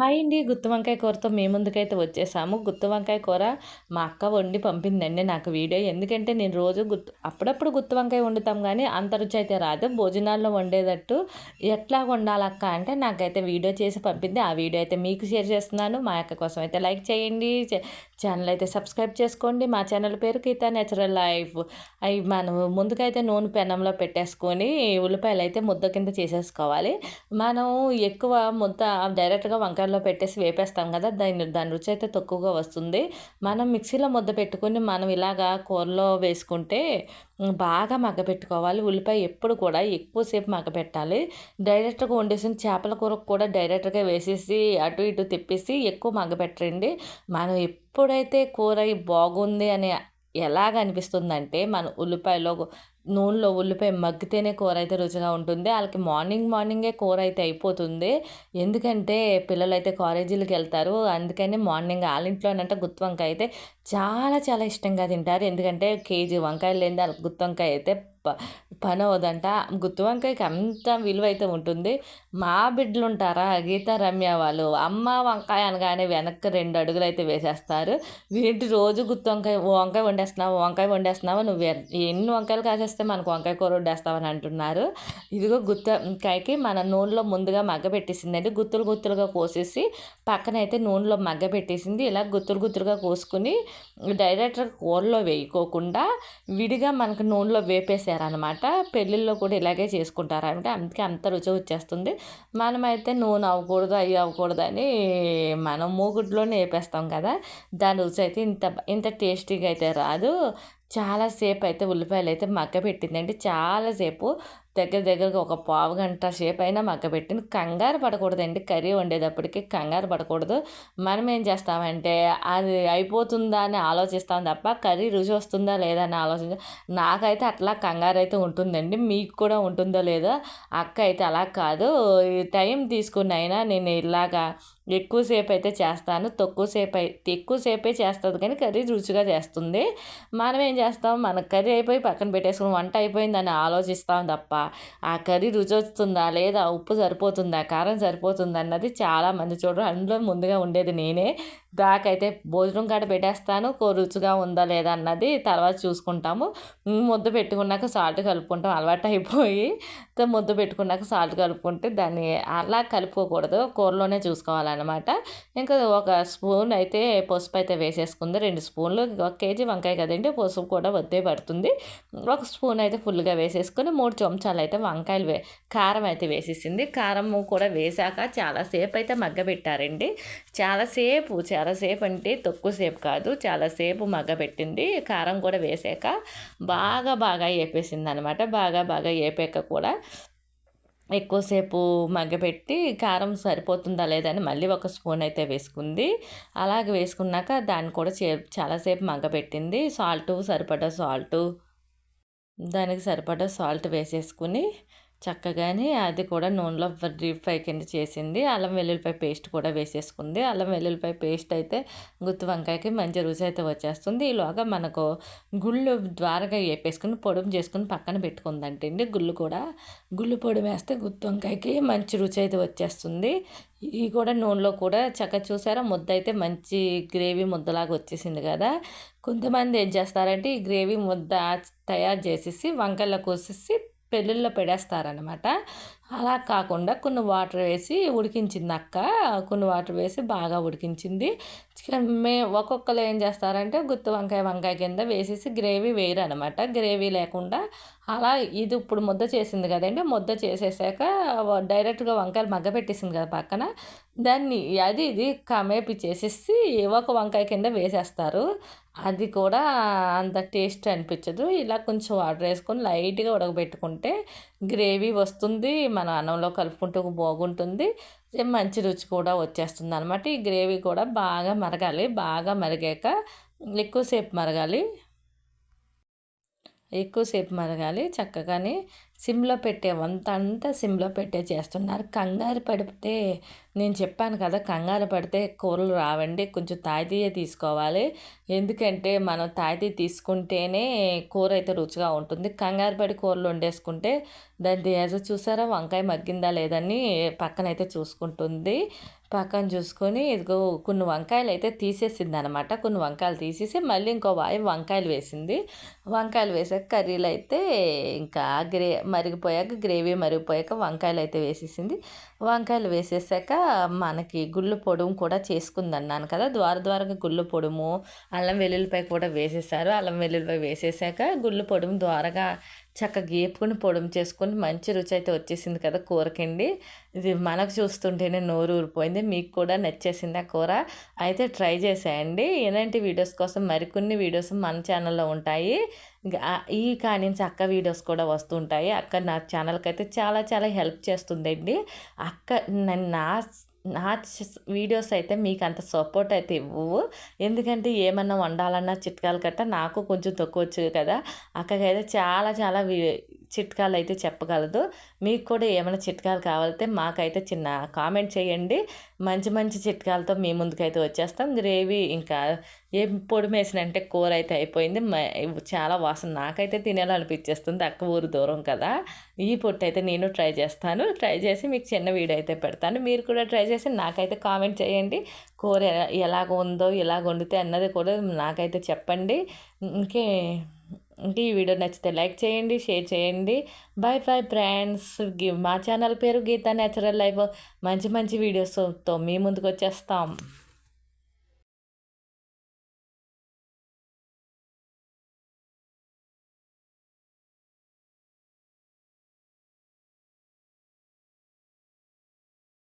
Hi అండి. గుత్తి వంకాయ కూరతో మీ ముందుకైతే వచ్చేసాము. గుత్తి వంకాయ కూర మా అక్క వండి పంపిందండి నాకు వీడియో. ఎందుకంటే నేను రోజు గుత్తు అప్పుడప్పుడు గుత్తి వంకాయ వండుతాం కానీ అంత రుచి అయితే రాదు. భోజనాల్లో వండేటట్టు ఎట్లా వండాలక్క అంటే నాకైతే వీడియో చేసి పంపింది. ఆ వీడియో అయితే మీకు షేర్ చేస్తున్నాను. మా అక్క కోసం అయితే లైక్ చేయండి. ఛానల్ అయితే సబ్స్క్రైబ్ చేసుకోండి. మా ఛానల్ పేరు గీతా నేచురల్ లైఫ్. అవి మనం ముందుకైతే నూనె పెనంలో పెట్టేసుకొని ఉల్లిపాయలు అయితే ముద్ద కింద చేసేసుకోవాలి. మనం ఎక్కువ ముద్ద డైరెక్ట్గా వంకాయ కుక్కర్లో పెట్టేసి వేపేస్తాం కదా దాని దాని రుచి అయితే తక్కువగా వస్తుంది. మనం మిక్సీలో ముద్ద పెట్టుకుని మనం ఇలాగా కూరలో వేసుకుంటే బాగా మగ్గపెట్టుకోవాలి. ఉల్లిపాయ ఎప్పుడు కూడా ఎక్కువసేపు మగ్గపెట్టాలి. డైరెక్ట్గా వండేసిన చేపల కూర కూడా డైరెక్ట్గా వేసేసి అటు ఇటు తిప్పేసి ఎక్కువ మగ్గపెట్టండి మనం ఎప్పుడైతే కూర బాగుంది అని ఎలాగ అనిపిస్తుందంటే మన ఉల్లిపాయలో నూనెలో ఉల్లిపాయ మగ్గితేనే కూర అయితే రుచిగా ఉంటుంది. వాళ్ళకి మార్నింగ్ మార్నింగే కూర అయితే అయిపోతుంది. ఎందుకంటే పిల్లలు అయితే కాలేజీలకు వెళ్తారు. అందుకని మార్నింగ్ వాళ్ళ ఇంట్లోనంటే గుత్తి వంకాయ అయితే చాలా చాలా ఇష్టంగా తింటారు. ఎందుకంటే కేజీ వంకాయలు లేని వాళ్ళకి గుత్తి వంకాయ అయితే పని అవదంట గుత్తి వంకాయకి అంత విలువ అయితే ఉంటుంది. మా బిడ్డలు ఉంటారా గీత రమ్య వాళ్ళు? అమ్మ వంకాయ అనగానే వెనక్కి రెండు అడుగులు అయితే వేసేస్తారు. వీటి రోజు గుత్తి వంకాయ వంకాయ వండేస్తున్నావు వంకాయ వండేస్తున్నావు నువ్వు ఎన్ని వంకాయలు కాసేస్తే మనకు వంకాయ కూర వడ్డేస్తామని అంటున్నారు. ఇదిగో గుత్తకాయకి మన నూనెలో ముందుగా మగ్గ పెట్టేసిందండి. గుత్తులు గుత్తులుగా కోసేసి పక్కన అయితే నూనెలో మగ్గ పెట్టేసింది. ఇలా గుత్తులు గుత్తులుగా కోసుకుని డైరెక్ట్గా కూరలో వేయకోకుండా విడిగా మనకు నూనెలో వేపేశారనమాట పెళ్ళిళ్ళలో కూడా ఇలాగే చేసుకుంటారు అంటే అందుకే అంత రుచి వచ్చేస్తుంది. మనమైతే నూనె అవ్వకూడదు అవి అవ్వకూడదు అని మనం మూగుడ్లోనే వేపేస్తాం కదా. దాని రుచి అయితే ఇంత ఇంత టేస్టీగా అయితే రాదు. చాలాసేపు అయితే ఉల్లిపాయలు అయితే మగ్గ పెట్టిందండి చాలాసేపు దగ్గర దగ్గరగా ఒక పావు గంట సేపు అయినా మగ్గబెట్టింది కంగారు పడకూడదండి. కర్రీ వండేటప్పటికి కంగారు పడకూడదు. మనం ఏం చేస్తామంటే అది అయిపోతుందా అని ఆలోచిస్తాం తప్ప కర్రీ రుచి వస్తుందా లేదా అని ఆలోచించ నాకైతే అట్లా కంగారు అయితే ఉంటుందండి. మీకు కూడా ఉంటుందో లేదో అక్క అయితే అలా కాదు. టైం తీసుకుని అయినా నేను ఇలాగా ఎక్కువసేపు అయితే చేస్తాను. తక్కువసేపు అయితే ఎక్కువసేపే చేస్తుంది కానీ కర్రీ రుచిగా చేస్తుంది. మనం ఏం చేస్తాం? మన కర్రీ అయిపోయి పక్కన పెట్టేసుకుని వంట అయిపోయిందని ఆలోచిస్తాం తప్ప ఆ కర్రీ రుచి వస్తుందా లేదా ఉప్పు సరిపోతుందా కారం సరిపోతుందా అన్నది చాలామంది చూడరు. అందులో ముందుగా ఉండేది నేనే. దాకైతే భోజనం కాడ పెట్టేస్తాను రుచిగా ఉందా లేదా అన్నది తర్వాత చూసుకుంటాము. ముద్ద పెట్టుకున్నాక సాల్ట్ కలుపుకుంటాం అలవాటు అయిపోయి ముద్ద పెట్టుకున్నాక సాల్ట్ కలుపుకుంటే దాన్ని అలా కలుపుకోకూడదు కూరలోనే చూసుకోవాలన్నమాట. ఇంకా ఒక స్పూన్ అయితే పసుపు అయితే వేసేసుకుంది రెండు స్పూన్లు ఒక కేజీ వంకాయ కదండి పసుపు కూడా వద్దే పడుతుంది. ఒక స్పూన్ అయితే ఫుల్గా వేసేసుకొని మూడు చెంచాలు అయితే వంకాయలు వే కారం అయితే వేసేసింది. కారం కూడా వేసాక చాలాసేపు అయితే మగ్గబెట్టారండి. చాలాసేపు చాలాసేపు అంటే తక్కువసేపు కాదు చాలాసేపు మగ్గబెట్టింది. కారం కూడా వేసాక బాగా బాగా వేపేసింది అనమాట బాగా బాగా వేపాక కూడా ఎక్కువసేపు మగ్గపెట్టి కారం సరిపోతుందా లేదని మళ్ళీ ఒక స్పూన్ అయితే వేసుకుంది. అలాగే వేసుకున్నాక దాన్ని కూడా చే చాలాసేపు మగ్గపెట్టింది సాల్ట్ సరిపడా సాల్టు దానికి సరిపడా సాల్ట్ వేసేసుకుని చక్కగానే అది కూడా నూనెలో డీప్ ఫ్రై కింద చేసింది. అల్లం వెల్లుల్లిపాయ పేస్ట్ కూడా వేసేసుకుంది. అల్లం వెల్లుల్లిపాయ పేస్ట్ అయితే గుత్తి వంకాయకి మంచి రుచి అయితే వచ్చేస్తుంది. ఈలోగా మనకు గుళ్ళు ద్వారగా వేపేసుకుని పొడుము చేసుకుని పక్కన పెట్టుకుందంటండి గుళ్ళు కూడా. గుళ్ళు పొడి వేస్తే గుత్తి వంకాయకి మంచి రుచి అయితే వచ్చేస్తుంది. ఇవి కూడా నూనెలో కూడా చక్క చూసారా? ముద్ద అయితే మంచి గ్రేవీ ముద్దలాగా వచ్చేసింది కదా. కొంతమంది ఏం చేస్తారంటే ఈ గ్రేవీ ముద్ద తయారు చేసేసి వంకాయలో కోసేసి పెళ్ళిళ్ళలో పెడేస్తారనమాట అలా కాకుండా కొన్ని వాటర్ వేసి ఉడికించింది అక్క. కొన్ని వాటర్ వేసి బాగా ఉడికించింది. చికెన్ మే ఒక్కొక్కరు ఏం చేస్తారంటే గుత్తి వంకాయ వంకాయ కింద వేసేసి గ్రేవీ వేయరు అనమాట గ్రేవీ లేకుండా అలా ఇది ఇప్పుడు ముద్ద చేసింది కదండి. ముద్ద చేసేసాక డైరెక్ట్గా వంకాయలు మగ్గ పెట్టేసింది కదా పక్కన. దాన్ని అది ఇది కమేపి చేసేసి ఒక వంకాయ కింద వేసేస్తారు. అది కూడా అంత టేస్ట్ అనిపించదు. ఇలా కొంచెం వాటర్ వేసుకొని లైట్గా ఉడకబెట్టుకుంటే గ్రేవీ వస్తుంది మన అన్నంలో కలుపుకుంటూ బాగుంటుంది. మంచి రుచి కూడా వచ్చేస్తుంది అనమాట ఈ గ్రేవీ కూడా బాగా మరగాలి. బాగా మరిగాక ఎక్కువసేపు మరగాలి. ఎక్కువసేపు మరగాలి. చక్కగానే సిమ్లో పెట్టే వంత అంతా సిమ్లో పెట్టే చేస్తున్నారు. కంగారు పడితే నేను చెప్పాను కదా కంగారు పడితే కూరలు రావండి కొంచెం తాయితీయ తీసుకోవాలి. ఎందుకంటే మనం తాయితీ తీసుకుంటేనే కూర అయితే రుచిగా ఉంటుంది. కంగారు పడి కూరలు వండేసుకుంటే దాన్ని చూసారా? వంకాయ మగ్గిందా లేదని పక్కనైతే చూసుకుంటుంది. పక్కన చూసుకొని ఇదిగో కొన్ని వంకాయలు అయితే తీసేసింది అనమాట కొన్ని వంకాయలు తీసేసి మళ్ళీ ఇంకో వాయి వంకాయలు వేసింది. వంకాయలు వేసాక కర్రీలు అయితే ఇంకా గ్రే మరిగిపోయాక గ్రేవీ మరిగిపోయాక వంకాయలు అయితే వేసేసింది. వంకాయలు వేసేసాక మనకి గుళ్ళు పొడుము కూడా చేసుకుంది అన్నాను కదా. ద్వార ద్వారంగా గుళ్ళు పొడుము అల్లం వెల్లుల్లిపాయ కూడా వేసేసారు. అల్లం వెల్లుల్లిపాయ వేసేసాక గుళ్ళు పొడుము ద్వారగా చక్కగా గేపుకొని పొడుము చేసుకొని మంచి రుచి అయితే వచ్చేసింది కదా కూరకండి. ఇది మనకు చూస్తుంటేనే నోరు ఊరిపోయింది మీకు కూడా నచ్చేసింది ఆ కూర. అయితే ట్రై చేసేయండి. ఇలాంటి వీడియోస్ కోసం మరికొన్ని వీడియోస్ మన ఛానల్లో ఉంటాయి. ఈ కానించి అక్క వీడియోస్ కూడా వస్తుంటాయి. అక్క నా ఛానల్కి అయితే చాలా చాలా హెల్ప్ చేస్తుందండి. అక్క నా నా వీడియోస్ అయితే మీకు అంత సపోర్ట్ అయితే ఇవ్వవు. ఎందుకంటే ఏమన్నా వండాలన్నా చిట్కాలు కట్ట నాకు కొంచెం తక్కువ వచ్చు కదా. అక్కకైతే చాలా చాలా చిట్కాలు అయితే చెప్పగలదు. మీకు కూడా ఏమైనా చిట్కాలు కావాలంటే మాకైతే చిన్న కామెంట్ చేయండి. మంచి మంచి చిట్కాలతో మీ ముందుకైతే వచ్చేస్తాం. గ్రేవీ ఇంకా ఏం పొడి అంటే కూర అయితే అయిపోయింది. చాలా వాసన నాకైతే తినేయాలనిపించేస్తుంది అక్క ఊరు దూరం కదా. ఈ పొట్టు అయితే నేను ట్రై చేస్తాను. ట్రై చేసి మీకు చిన్న వీడియో అయితే పెడతాను. మీరు కూడా ట్రై చేసి నాకైతే కామెంట్ చేయండి. కూర ఎలాగ ఉందో ఎలాగ వండితే అన్నది కూడా నాకైతే చెప్పండి. ఇంకే ఇంకే ఈ వీడియో నచ్చితే లైక్ చేయండి షేర్ చేయండి. బై బై ఫ్రెండ్స్ మా ఛానల్ పేరు గీతా న్యాచురల్ లైఫ్ మంచి మంచి వీడియోస్తో మీ ముందుకు వచ్చేస్తాం.